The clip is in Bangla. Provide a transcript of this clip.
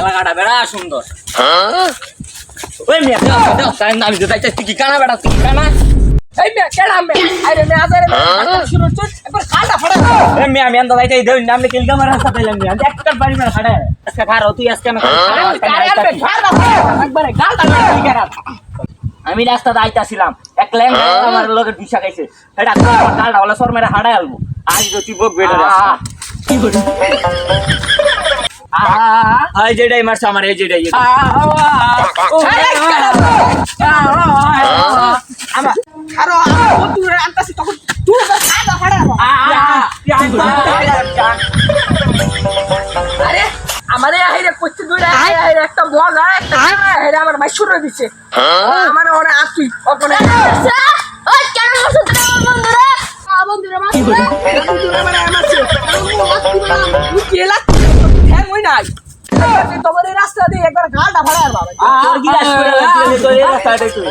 এলাকাটা বেড়া সুন্দর। ওই মিয়া আমি তো তাই তুই কি কানা বেড়া তুই কি কানা? এই মে কেডা মে আরে মে আজারে মে শুরু চুট একবার খালটা ফাড়া এ মিয়া আমি আন্দা তাই দেই নাম লিখিল কামার হাতে দিলাম মিয়া একটা বাড়ি মেরে খাড়া আজকে খারো তুই আজকে না আরে আরে খালটা ফাড়া একবার গালটা তুই কেডা আমি রাস্তাতে আইতাছিলাম এক ল্যাং আমার লগে এটা কালটা বলে সর মেরে হাড়াই আলবো আজ তো তুই বক বেটা কি এই যেটাই মারছে আমার এই যেটাই আ তুই আনতাছি তখন তুই খালটা ফাড়া আরে আমারে হাইরে একটা বল একটা হাইরে আমার মাই শুরু দিছে। আমার ওরে আসুই ওখানে ওই কেন মারছো? তুমি আমার বন্ধুরে মারছো? বন্ধুরা মানে আমার কেলা হ্যাঁ মই নাই। তোমার এই রাস্তা দিয়ে একবার গালটা ফাড়া বাবা। তোর গিলাস করে তোর এই রাস্তাটাই তুই।